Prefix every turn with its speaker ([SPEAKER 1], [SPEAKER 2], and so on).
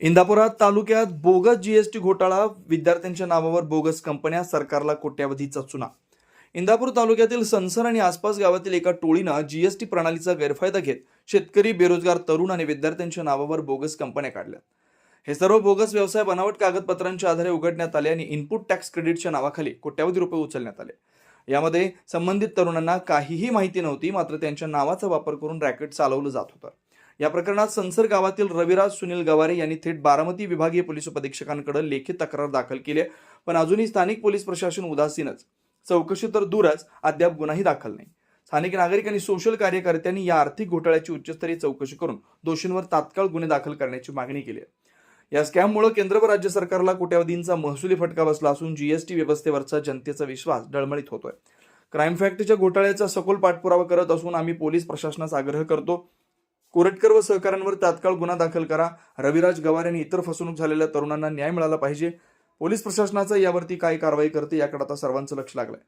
[SPEAKER 1] इंदापुरात तालुक्यात bogus GST घोटाळा विद्यार्थ्यांच्या नावावर बोगस कंपन्या सरकारला कोट्यावधीचा चुना. इंदापूर तालुक्यातील सनसर आणि आसपास गावातील एका टोळीनं जीएसटी प्रणालीचा गैरफायदा घेत शेतकरी बेरोजगार तरुण आणि विद्यार्थ्यांच्या नावावर बोगस कंपन्या काढल्या. हे सर्व बोगस व्यवसाय बनावट कागदपत्रांच्या आधारे उघडण्यात आले आणि इनपुट टॅक्स क्रेडिटच्या नावाखाली कोट्यावधी रुपये उचलण्यात आले. यामध्ये संबंधित तरुणांना काहीही माहिती नव्हती मात्र त्यांच्या नावाचा वापर करून रॅकेट चालवलं जात होतं. या प्रकरणात संसर गावातील रविराज सुनील गवारे यांनी थेट बारामती विभागीय पोलीस अधीक्षकांकडे लेखी तक्रार दाखल केली आहे. पण अजूनही स्थानिक पोलीस प्रशासन उदासीनच. चौकशी तर दूरच अद्याप गुन्हाही दाखल नाही. स्थानिक नागरिक आणि सोशल कार्यकर्त्यांनी या आर्थिक घोटाळ्याची उच्चस्तरीय चौकशी करून दोषींवर तात्काळ गुन्हे दाखल करण्याची मागणी केली आहे. या स्कॅममुळे केंद्र व राज्य सरकारला कोट्यावधींचा महसुली फटका बसला असून जीएसटी व्यवस्थेवरचा जनतेचा विश्वास डळमळीत होतोय. क्राईम फॅक्टच्या घोटाळ्याचा सखोल पाठपुरावा करत असून आम्ही पोलीस प्रशासनास आग्रह करतो कोरटकर व सहकाऱ्यांवर तात्काळ गुन्हा दाखल करा. रविराज गवार यांनी इतर फसवणूक झालेल्या तरुणांना न्याय मिळाला पाहिजे. पोलीस प्रशासनाचा यावरती काय कारवाई करते याकडे आता सर्वांचं लक्ष लागलंय.